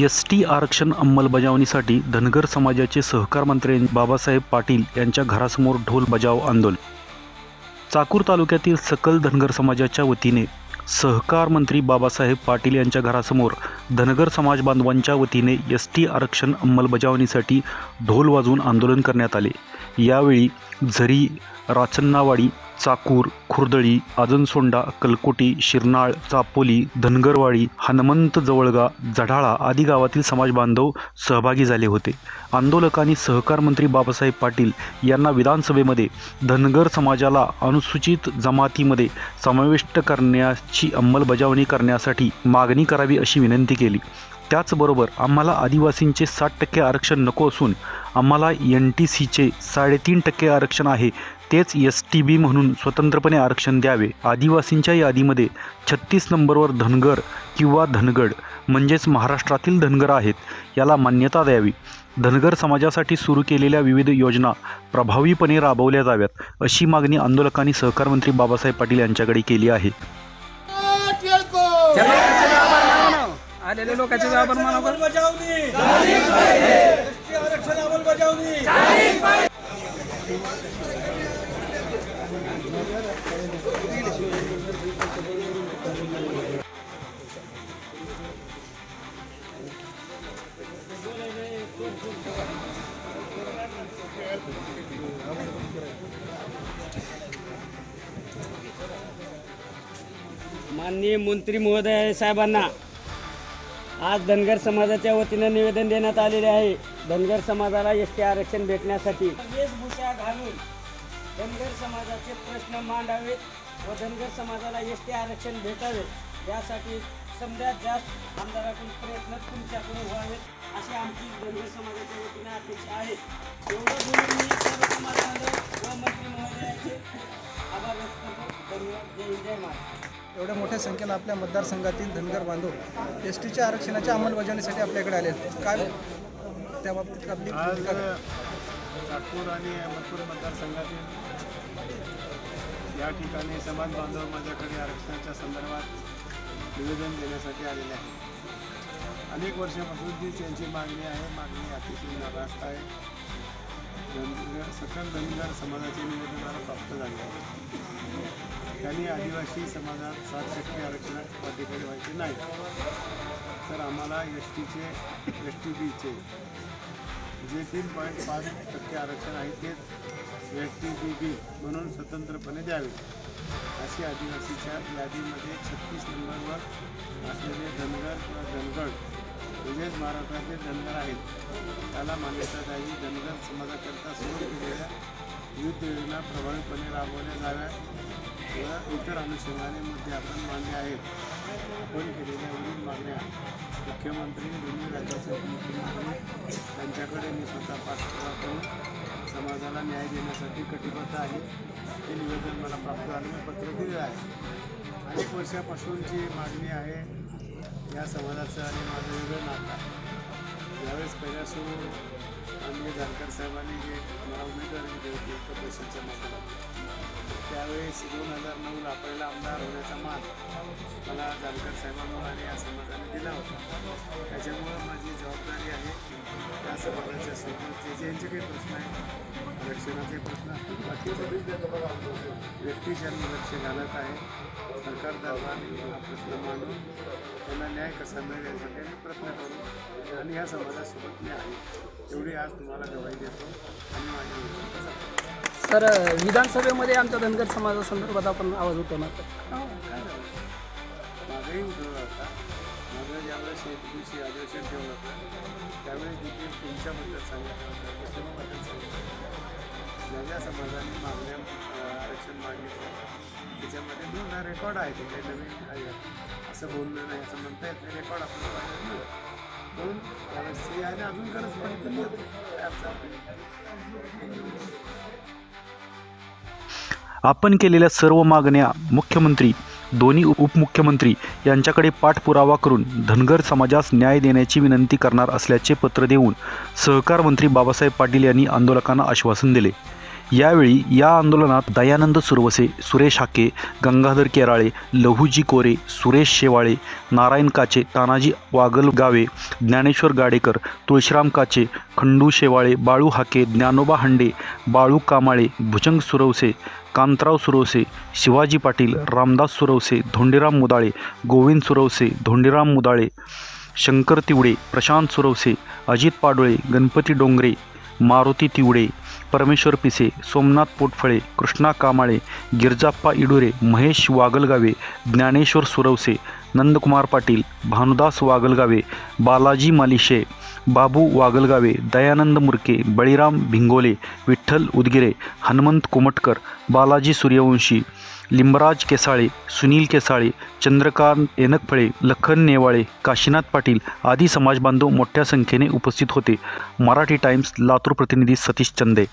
S T आरक्षण अंमलबजावणीसाठी धनगर समाजाचे सहकार मंत्री बाबासाहेब पाटील यांच्या घरासमोर ढोल बजाव आंदोलन. चाकूर तालुक्यातील सकल धनगर समाजाच्या वतीने सहकार मंत्री बाबासाहेब पाटील यांच्या घरासमोर धनगर समाज बांधवांच्या वतीने एस टी आरक्षण अंमलबजावणीसाठी ढोल वाजवून आंदोलन करण्यात आले. यावेळी झरी राचन्नावाडी चाकूर खुर्दळी आजनसोंडा कलकोटी शिरनाळ चापोली धनगरवाडी हनुमंत जवळगा जढाळा आदी गावातील समाजबांधव सहभागी झाले होते. आंदोलकांनी सहकार मंत्री बाबासाहेब पाटील यांना विधानसभेमध्ये धनगर समाजाला अनुसूचित जमातीमध्ये समाविष्ट करण्याची अंमलबजावणी करण्यासाठी मागणी करावी अशी विनंती केली. त्याचबरोबर आम्हाला आदिवासींचे साठ टक्के आरक्षण नको असून आम्हाला एन टी सीचे साडेतीन टक्के आरक्षण आहे तेच एस टी बी म्हणून स्वतंत्रपणे आरक्षण द्यावे. आदिवासींच्या यादीमध्ये छत्तीस नंबरवर धनगर किंवा धनगड म्हणजेच महाराष्ट्रातील धनगर आहेत याला मान्यता द्यावी. धनगर समाजासाठी सुरू केलेल्या विविध योजना प्रभावीपणे राबवल्या जाव्यात अशी मागणी आंदोलकांनी सहकार मंत्री बाबासाहेब पाटील यांच्याकडे केली आहे. आलेल्या लोकांचे आभार माना बरं. अंमलबजावणी एसटी आरक्षण अंमलबजावणी माननीय मंत्री महोदय साहेबांना आज धनगर समाजाच्या वतीनं निवेदन देण्यात आलेले आहे. धनगर समाजाला एस टी आरक्षण भेटण्यासाठी. वेशभूषा घालून धनगर समाजाचे प्रश्न मांडावेत व धनगर समाजाला एस टी आरक्षण भेटावे. यासाठी समजात जास्त आमदाराकडून प्रयत्न तुमच्याकडून व्हावेत अशी आमची धनगर समाजाच्या वतीनं अपेक्षा आहे. एवढं बोलून मी सर्व समाज बांधव व मंत्री महोदयाचे आभार व्यक्त करतो. धन्यवाद. जय जय महाराज एवढ्या मोठ्या संख्येनं आपल्या मतदारसंघातील धनगर बांधव एस टीच्या आरक्षणाच्या अंमलबजावणीसाठी आपल्याकडे आले आहेत. काय त्या बाबतीत आपली? नागपूर आणि अहमदपूर मतदारसंघातील या ठिकाणी समाज बांधव माझ्याकडे आरक्षणाच्या संदर्भात निवेदन देण्यासाठी आलेले आहे अनेक वर्षापासून जी त्यांची मागणी आहे मागणी अतिशय नारास्त आहे सकल जमीनदार समाजाचे निवेदनाला प्राप्त झाले आहे त्यांनी आदिवासी समाजात सात टक्के आरक्षणात अधिकारी व्हायचे नाही. तर आम्हाला एस टीचे एस टी बीचे जे तीन पॉईंट पाच टक्के आरक्षण आहे तेच एस टी बी बी म्हणून स्वतंत्रपणे द्यावे. अशी आदिवासीच्या यादीमध्ये छत्तीस नंबरवर असलेले धनगर किंवा धनगड म्हणजेच महाराष्ट्राचे धनगर आहेत. त्याला मान्यता द्यावी. धनगर समाजाकरता सुरू केलेल्या विविध योजना प्रभावीपणे राबवल्या जाव्या व इतर अनुषंगाने मुद्दे आपण मांडले आहेत. आपण केलेल्या विविध मागण्या मुख्यमंत्री दोन्ही राज्याचे उपमुख्यमंत्री त्यांच्याकडे मी स्वतः पाठपुरावा करून समाजाला न्याय देण्यासाठी कटिबद्ध आहे. हे निवेदन मला प्राप्त झालं पत्र दिलेलं आहे. अनेक वर्षापासूनची मागणी आहे या समाजाचं आणि माझं वेगळं नातं आहे. यावेळेस पहिल्या सुरू माननीय जानकर साहेबांनी जे मला उमेदवारी दिली होती उत्तर परिषदच्या माध्यमातून त्यावेळेस दोन हजार नऊला पहिला आमदार होण्याचा मान मला जानकर साहेबांवर आणि या समाजाने दिला होता. त्याच्यामुळं माझी जबाबदारी आहे त्या समाजाच्या सोबत जे ज्यांचे काही प्रश्न आहेत आरक्षणाचे प्रश्न असतील बाकीचे व्यक्तीच्या लक्ष घालत आहे. सरकार दरबार हा प्रश्न मांडून त्यांना न्याय कसा मिळेल यासाठी मी प्रयत्न करू आणि या समाजासोबत मी आहे. एवढी आज तुम्हाला गवाही देतो. आणि माझ्या तर सर विधानसभेमध्ये आमच्या धनगर समाजासंदर्भात आपण आवाज उठवणार ना हो. मागंही उठवला होता. मागं ज्यावेळेस एक दिवशी अधिवेशन ठेवलं होतं त्यावेळेस देखील तुमच्याबद्दल सांगितलं होतं कुटुंबाबद्दल सांगितलं ज्या समाजाने मागण्या आरक्षण मागितलं त्याच्यामध्ये दोन रेकॉर्ड आहे ते काही नवीन आहे असं बोलणं नाही असं म्हणता येत नाही रेकॉर्ड आपण म्हणून त्यावेळेस ते अजून गरज पडली काय आपण केलेल्या सर्व मागण्या मुख्यमंत्री दोन्ही उपमुख्यमंत्री यांच्याकडे पाठपुरावा करून धनगर समाजास न्याय देण्याची विनंती करणार असल्याचे पत्र देऊन सहकार मंत्री बाबासाहेब पाटील यांनी आंदोलकांना आश्वासन दिले. यावेळी या आंदोलनात दयानंद सुरवसे सुरेश हाके गंगाधर केराळे लहुजी कोरे सुरेश शेवाळे नारायण काचे तानाजी वागलगावे ज्ञानेश्वर गाडेकर तुळशीराम काचे खंडू शेवाळे बाळू हाके ज्ञानोबा हंडे बाळू कामाळे भुजंग सुरवसे कांतराव सुरवसे शिवाजी पाटील रामदास सुरवसे धोंडीराम मुदाळे गोविंद सुरवसे धोंडीराम मुदाळे शंकर तिवडे प्रशांत सुरवसे अजित पाडोळे गणपती डोंगरे मारुती तिवडे परमेश्वर पिसे सोमनाथ पोटफळे कृष्णा कामाळे गिरजाप्पा इडुरे महेश वागलगावे ज्ञानेश्वर सुरवसे नंदकुमार पाटील भानुदास वागलगावे बालाजी मालिशे बाबू वागलगावे दयानंद मुरके बळीराम भिंगोले विठ्ठल उदगिरे हनुमंत कुमटकर बालाजी सूर्यवंशी लिंबराज केसाळे सुनील केसाळे चंद्रकांत एनकफळे लखन नेवाळे काशीनाथ पाटील आदी समाजबांधव मोठ्या संख्येने उपस्थित होते. मराठी टाइम्स लातूर प्रतिनिधी सतीश चंदे.